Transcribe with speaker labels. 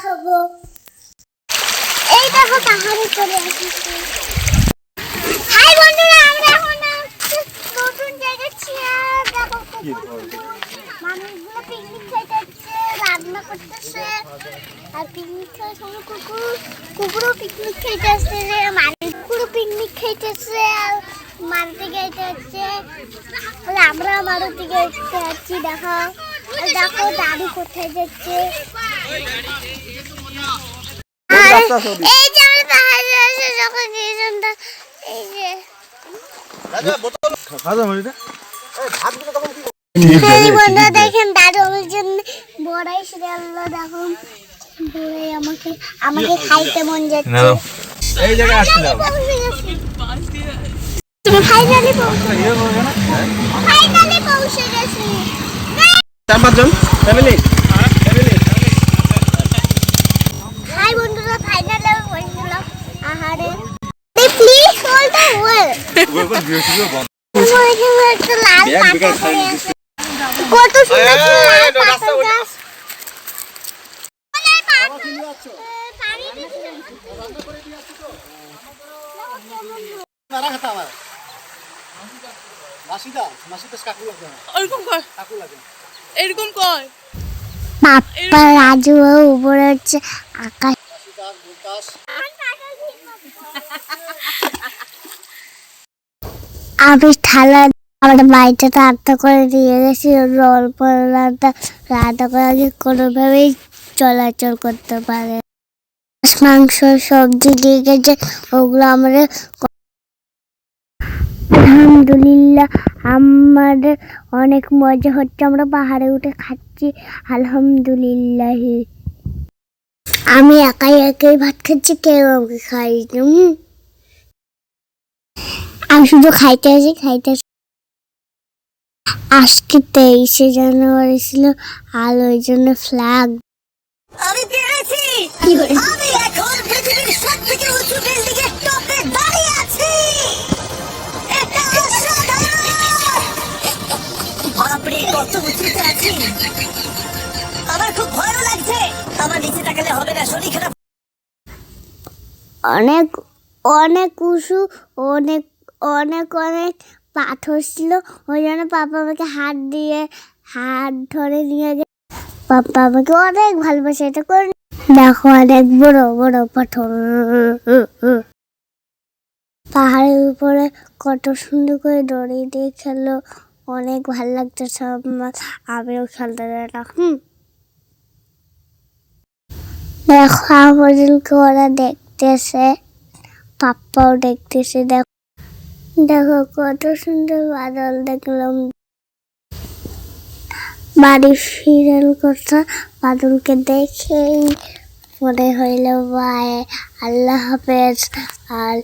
Speaker 1: দেখাবো। এই দেখো পাহাড়ে চলে আসিছি। হাই বন্ধুরা আমরা এখন আসছি নতুন জায়গায় চেয়ার। দেখো মানুষগুলো পিকনিক খেতে যাচ্ছে রান্না করতেছে। আর পিকনিক খাওয়ার সময় কুকুর কুকুরও পিকনিক খেতে আসছে মানুষ কুকুরও পিকনিক খেতেছে আর মারুতি গাইতে আর আমরা মারুতি গাইতে যাচ্ছি দেখো। দেখো দাদু কোথায় যাচ্ছে। এই যে আমরা পাহাড়ে আসে যখন এই এই যে দেখেন দাদু আমার জন্য বড়াই সিরিয়াল দেখুন। বড়াই আমাকে আমাকে খাইতে মন যাচ্ছে।
Speaker 2: এই জায়গায় আসছিলাম
Speaker 1: ফাইনালি ফাইনালি পৌঁছে গেছি।
Speaker 2: চার পাঁচজন? ফ্যামিলি
Speaker 1: হাই বন্ধুরা ফাইনালি আমি পৌঁছে গেলাম আহারে প্লিজ হোল্ড দ্য ওয়েল এখানে একটা লাল
Speaker 2: ব্যাগ
Speaker 1: পাতা
Speaker 2: বিকাল খাই
Speaker 1: পড়ে আছে। কত সুন্দর
Speaker 2: এই,
Speaker 1: সুন্দর লাল
Speaker 2: এই,
Speaker 1: পাতা
Speaker 2: রাস্তা ওটা।
Speaker 1: গাছ। ওলাই পাথর। এ, পানি দিচ্ছে।
Speaker 3: ওরকম কর এরকম কর
Speaker 1: পাপ্পা রাজু উপরে হচ্ছে আকাশ আমি থালা আমার বাড়িতে রান্না করে দিয়ে গেছি অল্প রান্না রান্না করে আগে কোনোভাবেই চলাচল করতে পারে মাংস, সবজি দিয়ে গেছে, ওগুলো আমাদের আলহামদুলিল্লাহ, আমাদের অনেক মজা হচ্ছে, আমরা পাহাড়ে উঠে খাচ্ছি, আলহামদুলিল্লাহ। আমি একাই একাই ভাত খাচ্ছি, কেউ আমাকে খাই আমি শুধু খাইতে আসি খাইতে আসি। আজকে তেইশে জানুয়ারি ছিল আর ওই জন্য ফ্ল্যাগ
Speaker 4: আমি পেরেছি! আমি এখন পৃথিবীর সব উঁচু বিল্ডিং এর টপে দাঁড়িয়ে আছি! এটা অসাধারণ! বাপরে কত উঁচুতে আছি! আমার খুব ভয়ও লাগছে। আমার নিচে তাকালে হবে না শরীর খারাপ।
Speaker 1: অনেক অনেক উঁচু অনেক অনেক অনেক পাথর ছিল। ওই জন্য পাপা আমাকে হাত দিয়ে, হাত ধরে নিয়ে গে পাপা আমাকে অনেক ভালোবাসে, এটা করে দেখো অনেক বড় বড় পাথর। পাহাড়ের উপরে কত সুন্দর করে দড়ি দিয়ে খেললো। অনেক ভালো লাগতেছে আমার। আমিও খেলতে গেলাম হুম। দেখো আমাদেরকে ওরা দেখতেছে। পাপ্পাও দেখতেছে, দেখো। দেখো, কত সুন্দর বাদল দেখলাম। বাড়ি ফিরেল কথা বাদলকে দেখেই মনে হইল ভাই আল্লাহ হাফেজ। আর